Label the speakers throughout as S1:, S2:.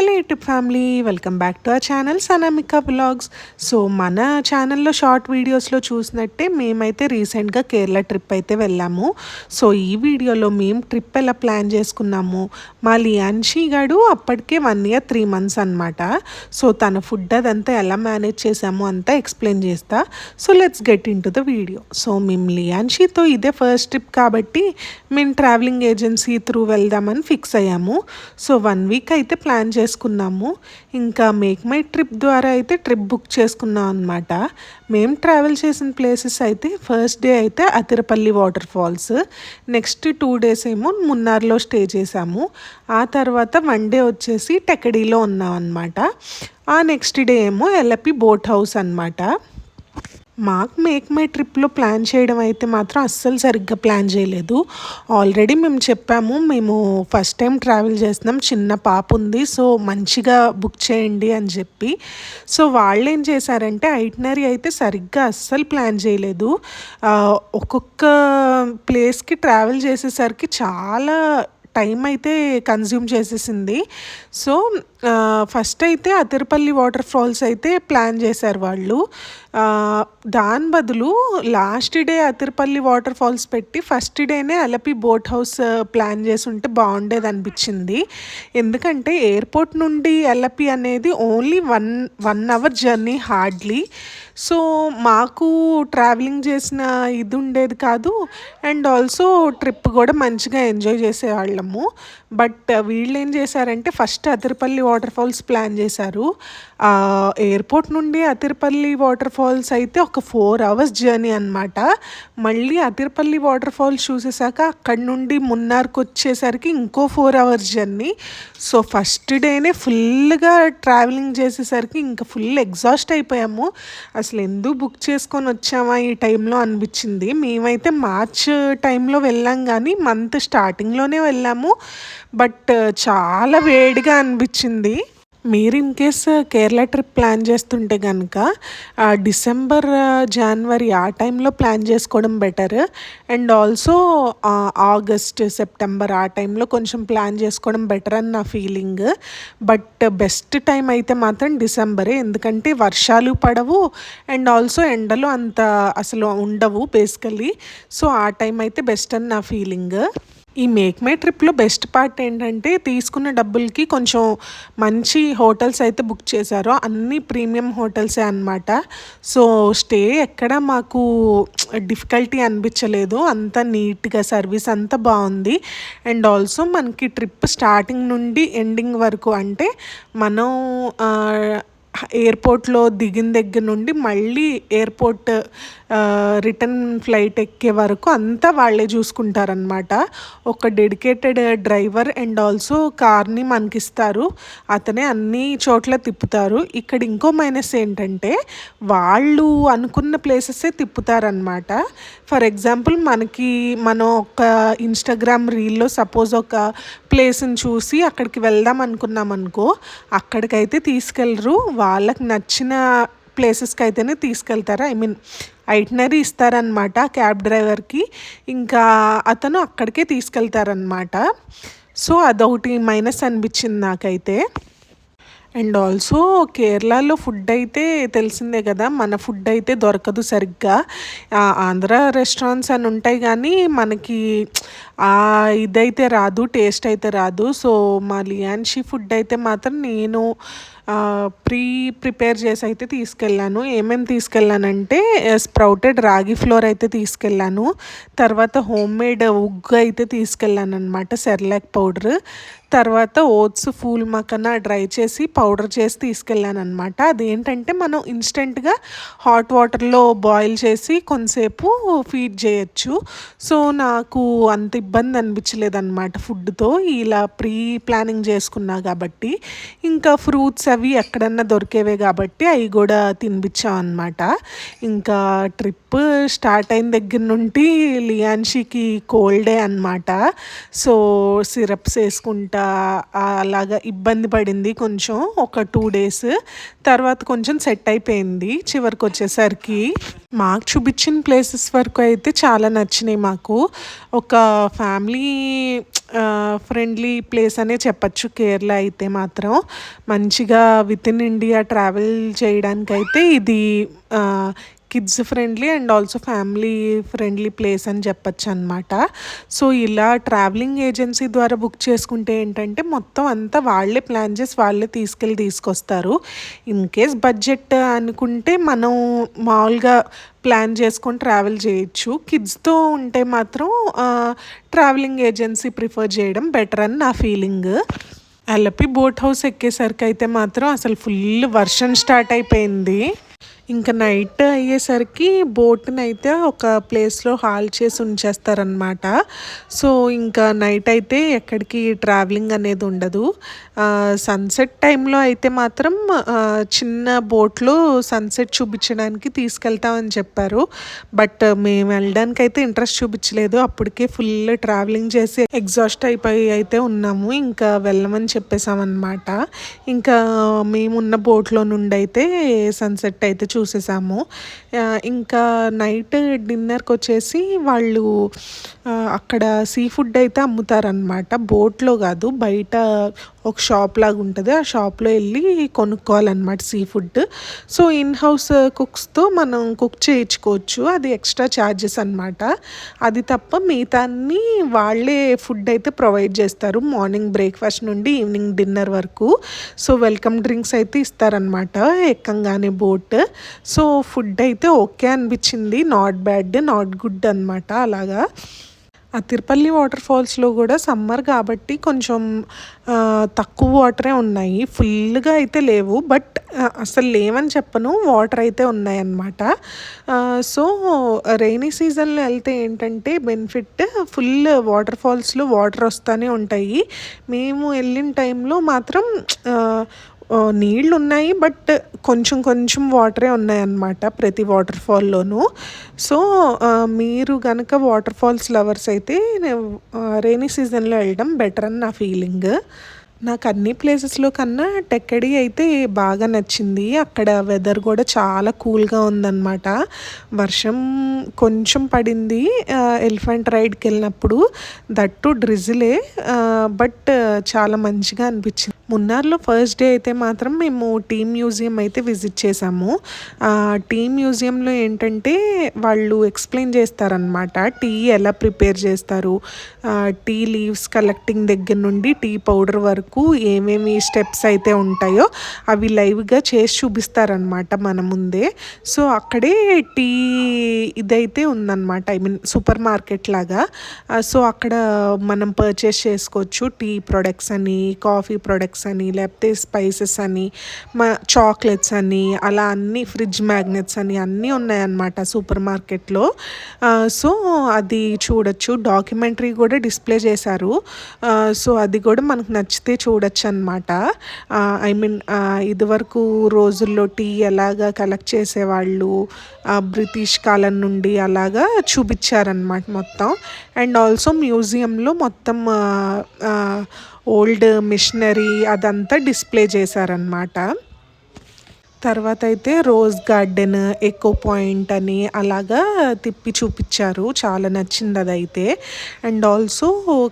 S1: Hello YouTube family welcome back to our channel Sanamika blogs so మన ఛానల్లో short వీడియోస్లో చూసినట్టే మేమైతే రీసెంట్గా కేరళ ట్రిప్ అయితే వెళ్ళాము. సో ఈ వీడియోలో మేము ట్రిప్ ఎలా ప్లాన్ చేసుకున్నాము? మా లియాన్షీ గడు అప్పటికే వన్ ఇయర్ త్రీ మంత్స్ అనమాట సో తన ఫుడ్ అదంతా ఎలా మేనేజ్ చేసాము అంతా ఎక్స్ప్లెయిన్ చేస్తా. So let's get into the video so మేము లియాన్షితో ఇదే ఫస్ట్ ట్రిప్ కాబట్టి మేము ట్రావెలింగ్ ఏజెన్సీ త్రూ వెళ్దామని ఫిక్స్ అయ్యాము. సో వన్ వీక్ అయితే ప్లాన్ చేసుకున్నాము. ఇంకా మేక్ మై ట్రిప్ ద్వారా అయితే ట్రిప్ బుక్ చేసుకున్నాం అనమాట మేము ట్రావెల్ చేసిన ప్లేసెస్ అయితే ఫస్ట్ డే అయితే Athirappilly waterfalls next two days ఏమో మున్నార్లో స్టే చేసాము ఆ తర్వాత వన్ డే వచ్చేసి టెకడీలో ఉన్నాం అనమాట ఆ నెక్స్ట్ డే ఏమో ఎల్ఎపి బోట్ హౌస్ అనమాట మాకు మేక్ మై ట్రిప్లో ప్లాన్ చేయడం అయితే మాత్రం అస్సలు సరిగ్గా ప్లాన్ చేయలేదు. ఆల్రెడీ మేము చెప్పాము మేము ఫస్ట్ టైం ట్రావెల్ చేస్తున్నాం చిన్న పాప ఉంది సో మంచిగా బుక్ చేయండి అని చెప్పి. సో వాళ్ళు ఏం చేశారంటే ఐటనరీ అయితే సరిగ్గా అస్సలు ప్లాన్ చేయలేదు. ఒక్కొక్క ప్లేస్కి ట్రావెల్ చేసేసరికి చాలా టైం అయితే కన్జ్యూమ్ చేసేసింది. సో ఫస్ట్ అయితే అతిరపల్లి వాటర్ ఫాల్స్ అయితే ప్లాన్ చేశారు వాళ్ళు. దాని బదులు last day Athirappilly waterfalls పెట్టి ఫస్ట్ డేనే అలపి బోట్ హౌస్ ప్లాన్ చేసి ఉంటే బాగుండేది అనిపించింది. ఎందుకంటే ఎయిర్పోర్ట్ నుండి అలపి అనేది only one one hour journey hardly. So మాకు ట్రావెలింగ్ చేసిన ఇది ఉండేది కాదు. అండ్ ఆల్సో ట్రిప్ కూడా మంచిగా ఎంజాయ్ చేసేవాళ్ళము. బట్ వీళ్ళు ఏం చేశారంటే first Athirappilly waterfalls plan చేశారు ఎయిర్పోర్ట్ నుండి అతిరపల్లి వాటర్ ఫాల్స్ అయితే ఒక ఫోర్ అవర్స్ జర్నీ అనమాట మళ్ళీ అతిరపల్లి వాటర్ ఫాల్స్ చూసేసాక అక్కడి నుండి మున్నార్కి వచ్చేసరికి ఇంకో four hours journey so first డేనే ఫుల్గా ట్రావెలింగ్ చేసేసరికి ఇంకా ఫుల్ ఎగ్జాస్ట్ అయిపోయాము. అసలు ఎందుకు బుక్ చేసుకొని వచ్చామా ఈ టైంలో అనిపించింది. మేమైతే మార్చ్ టైంలో వెళ్ళాం కానీ మంత్ స్టార్టింగ్లోనే వెళ్ళాము. బట్ చాలా వేడిగా అనిపించింది. మీరు in case Kerala trip plan చేస్తుంటే కనుక డిసెంబర్ జనవరి ఆ టైంలో uh, ప్లాన్ చేసుకోవడం better and also August September ఆ టైంలో కొంచెం ప్లాన్ చేసుకోవడం బెటర్ అని నా ఫీలింగ్ బట్ బెస్ట్ టైం అయితే మాత్రం డిసెంబరే ఎందుకంటే వర్షాలు పడవు అండ్ ఆల్సో ఎండలు అంత అసలు ఉండవు బేసికలీ సో ఆ టైం అయితే బెస్ట్ అని నా ఫీలింగ్ ఈ మేక్ మై ట్రిప్లో బెస్ట్ పార్ట్ ఏంటంటే తీసుకున్న డబ్బులకి కొంచెం మంచి హోటల్స్ అయితే బుక్ చేశారు. అన్ని ప్రీమియం హోటల్సే అనమాట సో స్టే ఎక్కడ మాకు డిఫికల్టీ అనిపించలేదు. అంత నీట్గా సర్వీస్ అంతా బాగుంది. అండ్ ఆల్సో మనకి ట్రిప్ స్టార్టింగ్ నుండి ఎండింగ్ వరకు అంటే మనం ఎయిర్పోర్ట్లో దిగిన దగ్గర నుండి మళ్ళీ ఎయిర్పోర్ట్ రిటర్న్ ఫ్లైట్ ఎక్కే వరకు అంతా వాళ్ళే చూసుకుంటారనమాట ఒక డెడికేటెడ్ డ్రైవర్ అండ్ ఆల్సో కార్ని మనకిస్తారు. అతనే అన్ని చోట్ల తిప్పుతారు. ఇక్కడ ఇంకో మైనస్ ఏంటంటే వాళ్ళు అనుకున్న ప్లేసెసే తిప్పుతారనమాట ఫర్ ఎగ్జాంపుల్ మనకి మనం ఒక ఇన్స్టాగ్రామ్ రీల్లో సపోజ్ ఒక ప్లేస్ని చూసి అక్కడికి వెళ్దాం అనుకున్నాం అనుకో అక్కడికైతే తీసుకెళ్ళరు. వాళ్ళకి నచ్చిన ప్లేసెస్కి అయితేనే తీసుకెళ్తారు? ఐ మీన్ ఐటనరీ ఇస్తారనమాట క్యాబ్ డ్రైవర్కి. ఇంకా అతను అక్కడికే తీసుకెళ్తారనమాట సో అదొకటి మైనస్ అనిపించింది నాకైతే. అండ్ ఆల్సో కేరళలో ఫుడ్ అయితే తెలిసిందే కదా మన ఫుడ్ అయితే దొరకదు సరిగ్గా. ఆంధ్ర రెస్టారెంట్స్ అని ఉంటాయి కానీ మనకి ఇదైతే రాదు టేస్ట్ అయితే రాదు. సో మా లియాన్షి ఫుడ్ అయితే మాత్రం నేను ప్రీ ప్రిపేర్ చేసి అయితే తీసుకెళ్ళాను. ఏమేమి తీసుకెళ్ళానంటే స్ప్రౌటెడ్ రాగి ఫ్లోర్ అయితే తీసుకెళ్ళాను. తర్వాత హోమ్ మేడ్ ఉగ్గు అయితే తీసుకెళ్ళాను అనమాట సెర్లాక్ పౌడర్. తర్వాత ఓట్స్ ఫూల్ మకన డ్రై చేసి పౌడర్ చేసి తీసుకెళ్ళాను అనమాట అదేంటంటే మనం ఇన్స్టెంట్గా హాట్ వాటర్లో బాయిల్ చేసి కొంతసేపు ఫీడ్ చేయొచ్చు. సో నాకు అంత ఇబ్బంది అనిపించలేదు అనమాట ఫుడ్తో. ఇలా ప్రీ ప్లానింగ్ చేసుకున్నా కాబట్టి. ఇంకా ఫ్రూట్స్ అవి ఎక్కడన్నా దొరికేవే కాబట్టి అవి కూడా తినిపించాం అనమాట ఇంకా ట్రిప్ స్టార్ట్ అయిన దగ్గర నుండి లియాన్షికి కోల్డే అనమాట సో సిరప్స్ వేసుకుంటా అలాగా ఇబ్బంది పడింది కొంచెం ఒక టూ డేస్ తర్వాత కొంచెం సెట్ అయిపోయింది. చివరికి వచ్చేసరికి మాకు చూపించిన ప్లేసెస్ వరకు అయితే చాలా నచ్చినాయి మాకు. ఒక ఫ్యామిలీ ఫ్రెండ్లీ ప్లేస్ అనే చెప్పచ్చు. కేరళ అయితే మాత్రం మంచిగా విత్ ఇన్ ఇండియా ట్రావెల్ చేయడానికైతే ఇది kids friendly and also family friendly place అని చెప్పచ్చు అనమాట సో ఇలా ట్రావెలింగ్ ఏజెన్సీ ద్వారా బుక్ చేసుకుంటే ఏంటంటే మొత్తం అంతా వాళ్ళే ప్లాన్ చేసి వాళ్ళే తీసుకెళ్ళి తీసుకొస్తారు. ఇన్ కేస్ బడ్జెట్ అనుకుంటే మనం మామూలుగా ప్లాన్ చేసుకొని ట్రావెల్ చేయొచ్చు. కిడ్స్తో ఉంటే మాత్రం ట్రావెలింగ్ ఏజెన్సీ ప్రిఫర్ చేయడం బెటర్ అని నా ఫీలింగ్ అల్లపి బోట్ హౌస్ ఎక్కేసరికి అయితే మాత్రం అసలు ఫుల్ వర్షం స్టార్ట్ అయిపోయింది. ఇంకా నైట్ అయ్యేసరికి బోట్ని అయితే ఒక ప్లేస్లో హాల్ చేసి ఉంచేస్తారనమాట సో ఇంకా నైట్ అయితే ఎక్కడికి ట్రావెలింగ్ అనేది ఉండదు. సన్సెట్ టైంలో అయితే మాత్రం చిన్న బోట్లో సన్సెట్ చూపించడానికి తీసుకెళ్తామని చెప్పారు. బట్ మేము వెళ్ళడానికి అయితే ఇంట్రెస్ట్ చూపించలేదు. అప్పటికే ఫుల్ ట్రావెలింగ్ చేసి ఎగ్జాస్ట్ అయిపోయి అయితే ఉన్నాము. ఇంకా వెళ్ళమని చెప్పేసామన్నమాట. ఇంకా మేమున్న బోట్లో నుండి అయితే సన్సెట్ అయితే చూ చూసేసాము. ఇంకా నైట్ డిన్నర్కి వచ్చేసి వాళ్ళు అక్కడ సీ ఫుడ్ అయితే అమ్ముతారనమాట బోట్లో కాదు బయట ఒక షాప్ లాగా ఉంటుంది ఆ షాప్లో వెళ్ళి కొనుక్కోవాలన్నమాట sea food so in house కుక్స్తో మనం కుక్ చేయించుకోవచ్చు. అది ఎక్స్ట్రా ఛార్జెస్ అనమాట అది తప్ప మిగతాన్ని వాళ్ళే ఫుడ్ అయితే ప్రొవైడ్ చేస్తారు. మార్నింగ్ బ్రేక్ఫాస్ట్ నుండి ఈవినింగ్ డిన్నర్ వరకు. సో వెల్కమ్ డ్రింక్స్ అయితే ఇస్తారనమాట ఎక్కంగానే బోట్ సో ఫుడ్ అయితే ఓకే అనిపించింది. నాట్ బ్యాడ్ నాట్ గుడ్ అనమాట అలాగా. ఆ తిరుపల్లి వాటర్ ఫాల్స్లో కూడా సమ్మర్ కాబట్టి కొంచెం తక్కువ వాటరే ఉన్నాయి. ఫుల్గా అయితే లేవు. బట్ అసలు లేవని చెప్పను. వాటర్ అయితే ఉన్నాయన్నమాట. సో రైనీ సీజన్లో వెళ్తే ఏంటంటే బెనిఫిట్ ఫుల్ వాటర్ ఫాల్స్లో వాటర్ వస్తూనే ఉంటాయి. మేము వెళ్ళిన టైంలో మాత్రం నీళ్ళు ఉన్నాయి బట్ కొంచెం కొంచెం వాటరే ఉన్నాయన్నమాట ప్రతి వాటర్ ఫాల్లోనూ సో మీరు కనుక వాటర్ ఫాల్స్ లవర్స్ అయితే రైనీ సీజన్లో వెళ్ళడం బెటర్ అని నా ఫీలింగ్. నాకు అన్ని ప్లేసెస్లో కన్నా టెక్కడి అయితే బాగా నచ్చింది. అక్కడ వెదర్ కూడా చాలా కూల్గా ఉందన్నమాట. వర్షం కొంచెం పడింది ఎలిఫెంట్ రైడ్కి వెళ్ళినప్పుడు. దట్టు డ్రిజిలే బట్ చాలా మంచిగా అనిపించింది. మున్నార్లో ఫస్ట్ డే అయితే మాత్రం మేము టీ మ్యూజియం అయితే విజిట్ చేసాము టీ మ్యూజియంలో ఏంటంటే వాళ్ళు ఎక్స్ప్లెయిన్ చేస్తారనమాట టీ ఎలా ప్రిపేర్ చేస్తారు? టీ లీవ్స్ కలెక్టింగ్ దగ్గర నుండి టీ పౌడర్ వరకు ఏమేమి స్టెప్స్ అయితే ఉంటాయో అవి లైవ్గా చేసి చూపిస్తారనమాట మన ముందే. సో అక్కడే టీ ఇదైతే ఉందన్నమాట. ఐ మీన్ సూపర్ మార్కెట్ లాగా. సో అక్కడ మనం పర్చేస్ చేసుకోవచ్చు టీ ప్రొడక్ట్స్ అని కాఫీ ప్రొడక్ట్స్ స్నాక్స్ అని లేకపోతే స్పైసెస్ అని మా చాక్లెట్స్ అని అలా అన్ని ఫ్రిడ్జ్ మ్యాగ్నెట్స్ అని అన్నీ ఉన్నాయన్నమాట సూపర్ మార్కెట్లో. సో అది చూడొచ్చు. డాక్యుమెంటరీ కూడా డిస్ప్లే చేశారు. సో అది కూడా మనకు నచ్చితే చూడొచ్చు అనమాట ఐ మీన్ ఇదివరకు రోజుల్లో టీ ఎలాగా కలెక్ట్ చేసేవాళ్ళు బ్రిటిష్ కాలం నుండి అలాగా చూపించారనమాట మొత్తం. అండ్ ఆల్సో మ్యూజియంలో మొత్తం ఓల్డ్ మిషనరీ అదంతా డిస్ప్లే చేశారనమాట తర్వాత అయితే రోజ్ గార్డెన్ ఎకో పాయింట్ అని అలాగా తిప్పి చూపించారు. చాలా నచ్చింది అదైతే అండ్ ఆల్సో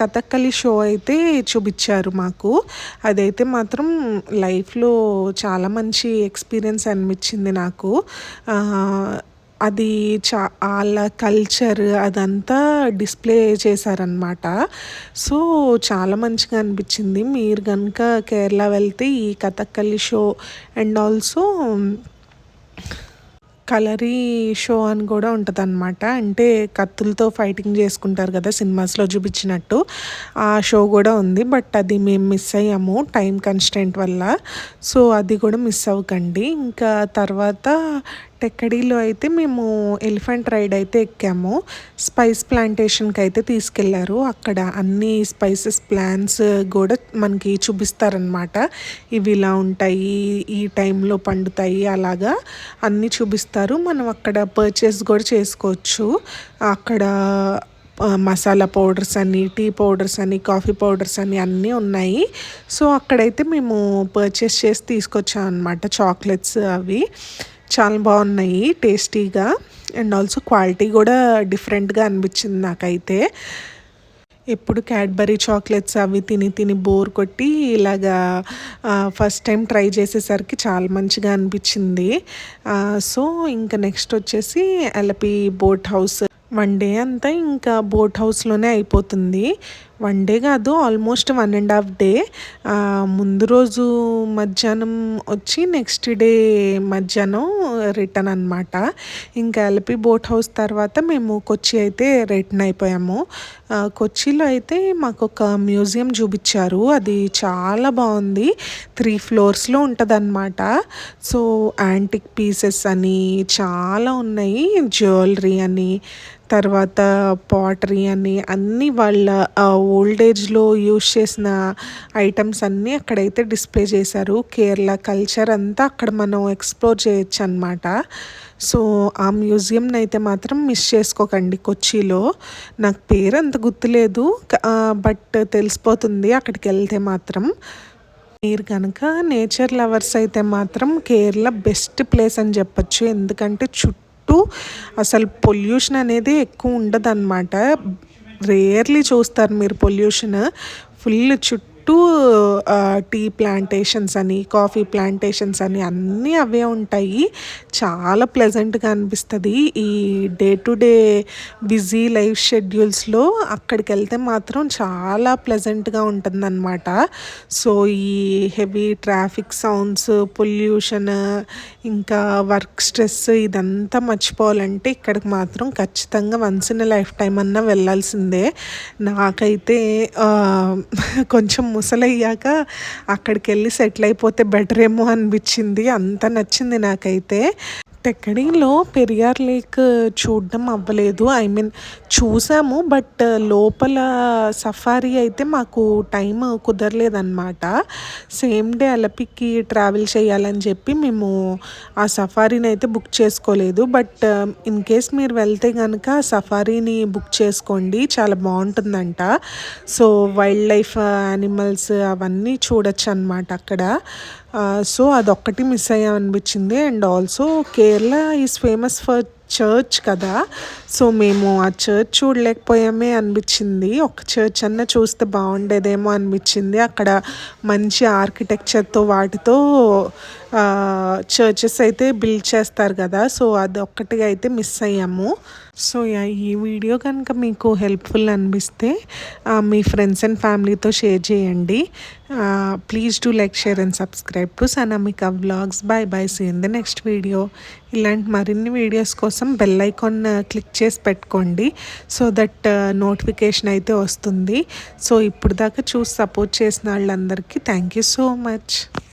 S1: కథక్కలి షో అయితే చూపించారు మాకు. అదైతే మాత్రం లైఫ్లో చాలా మంచి ఎక్స్పీరియన్స్ అనిపించింది నాకు. అది చా వాళ్ళ కల్చర్ అదంతా డిస్ప్లే చేశారనమాట సో చాలా మంచిగా అనిపించింది. మీరు కనుక కేరళ వెళ్తే ఈ Kathakali show and also Kalari show అని కూడా ఉంటుంది అనమాట అంటే కత్తులతో ఫైటింగ్ చేసుకుంటారు కదా సినిమాస్లో చూపించినట్టు. ఆ షో కూడా ఉంది. బట్ అది మేము మిస్ అయ్యాము టైం కన్స్టెంట్ వల్ల. సో అది కూడా మిస్ అవ్వకండి. ఇంకా తర్వాత టెక్కడీలో అయితే మేము ఎలిఫెంట్ రైడ్ అయితే ఎక్కాము స్పైస్ ప్లాంటేషన్కి అయితే తీసుకెళ్ళారు. అక్కడ అన్ని స్పైసెస్ ప్లాంట్స్ కూడా మనకి చూపిస్తారనమాట ఇవి ఇలా ఉంటాయి ఈ టైంలో పండుతాయి అలాగా అన్నీ చూపిస్తారు. మనం అక్కడ పర్చేస్ కూడా చేసుకోవచ్చు. అక్కడ మసాలా పౌడర్స్ అని టీ పౌడర్స్ అని కాఫీ పౌడర్స్ అని అన్నీ ఉన్నాయి. సో అక్కడైతే మేము పర్చేస్ చేసి తీసుకొచ్చాం అనమాట చాక్లెట్స్ అవి. చాలా బాగున్నాయి టేస్టీగా. అండ్ ఆల్సో క్వాలిటీ కూడా డిఫరెంట్గా అనిపించింది నాకైతే. ఎప్పుడు క్యాడ్బరీ చాక్లెట్స్ అవి తిని తిని బోర్ కొట్టి ఇలాగా ఫస్ట్ టైం ట్రై చేసేసరికి చాలా మంచిగా అనిపించింది. సో ఇంకా నెక్స్ట్ వచ్చేసి Alleppey boat house. One day అంతా ఇంకా బోట్ హౌస్లోనే అయిపోతుంది. వన్ డే కాదు almost one and half day. ముందు రోజు మధ్యాహ్నం వచ్చి నెక్స్ట్ డే మధ్యాహ్నం రిటర్న్ అనమాట ఇంకా ఎల్పి బోట్ హౌస్ తర్వాత మేము కొచ్చి అయితే రిటర్న్ అయిపోయాము. కొచ్చిలో అయితే మాకు ఒక మ్యూజియం చూపించారు. అది చాలా బాగుంది. త్రీ ఫ్లోర్స్లో ఉంటుంది అనమాట సో యాంటిక్ పీసెస్ అని చాలా ఉన్నాయి. జ్యువెలరీ అని తర్వాత పాటరీ అని అన్నీ వాళ్ళ ఓల్డ్ ఏజ్లో యూజ్ చేసిన ఐటమ్స్ అన్నీ అక్కడైతే డిస్ప్లే చేశారు. కేరళ కల్చర్ అంతా అక్కడ మనం ఎక్స్ప్లోర్ చేయొచ్చు అనమాట సో ఆ మ్యూజియంని అయితే మాత్రం మిస్ చేసుకోకండి కొచ్చిలో. నాకు పేరు అంత గుర్తులేదు బట్ తెలిసిపోతుంది అక్కడికి వెళ్తే మాత్రం. మీరు కనుక నేచర్ లవర్స్ అయితే మాత్రం కేరళ బెస్ట్ ప్లేస్ అని చెప్పచ్చు. ఎందుకంటే చుట్టూ అసలు పొల్యూషన్ అనేది ఎక్కువ ఉండదు అనమాట రేర్లీ చూస్తారు మీరు పొల్యూషన్. ఫుల్ చుట్టూ చుట్టూ టీ ప్లాంటేషన్స్ అని కాఫీ ప్లాంటేషన్స్ అని అన్నీ అవే ఉంటాయి. చాలా ప్లెజెంట్గా అనిపిస్తుంది. ఈ day to day busy life షెడ్యూల్స్లో అక్కడికి వెళ్తే మాత్రం చాలా ప్లెజెంట్గా ఉంటుందన్నమాట. సో ఈ హెవీ ట్రాఫిక్ సౌండ్స్ పొల్యూషన్ ఇంకా వర్క్ స్ట్రెస్ ఇదంతా మర్చిపోవాలంటే ఇక్కడికి మాత్రం ఖచ్చితంగా వన్స్ ఇన్ లైఫ్ టైం అన్నా వెళ్ళాల్సిందే. నాకైతే కొంచెం ముసలయ్యాక అక్కడికి వెళ్ళి సెటిల్ అయిపోతే బెటర్ ఏమో అనిపించింది. అంత నచ్చింది నాకైతే. టెక్కడీలో పెరియార్ లేక్ చూడడం అవ్వలేదు. ఐ మీన్ చూసాము బట్ లోపల సఫారీ అయితే మాకు టైం కుదరలేదన్నమాట. సేమ్ డే అలపికి ట్రావెల్ చేయాలని చెప్పి మేము ఆ సఫారీని అయితే బుక్ చేసుకోలేదు. బట్ ఇన్ కేస్ మీరు వెళ్తే కనుక సఫారీని బుక్ చేసుకోండి. చాలా బాగుంటుందంట. సో వైల్డ్ లైఫ్ యానిమల్స్ అవన్నీ చూడొచ్చు అనమాట అక్కడ uh, సో అదొక్కటి miss అయ్యామనిపించింది. And also Kerala is famous for church కదా. సో మేము ఆ చర్చ్ చూడలేకపోయామే అనిపించింది. ఒక చర్చ్ అన్న చూస్తే బాగుండేదేమో అనిపించింది. అక్కడ మంచి ఆర్కిటెక్చర్తో వాటితో చర్చెస్ అయితే బిల్డ్ చేస్తారు కదా. సో అది ఒక్కటిగా అయితే మిస్ అయ్యాము. సో ఈ వీడియో కనుక మీకు హెల్ప్ఫుల్ అనిపిస్తే మీ ఫ్రెండ్స్ అండ్ ఫ్యామిలీతో షేర్ చేయండి. Please do like share and subscribe to Sanamika vlogs bye bye see in the next video ఇలాంటి మరిన్ని వీడియోస్ కోసం బెల్ ఐకాన్ క్లిక్ చేసి పెట్టుకోండి. సో దట్ నోటిఫికేషన్ అయితే వస్తుంది. సో ఇప్పుడు దాకా చూసి సపోర్ట్ చేసిన వాళ్ళందరికీ థ్యాంక్ యూ సో మచ్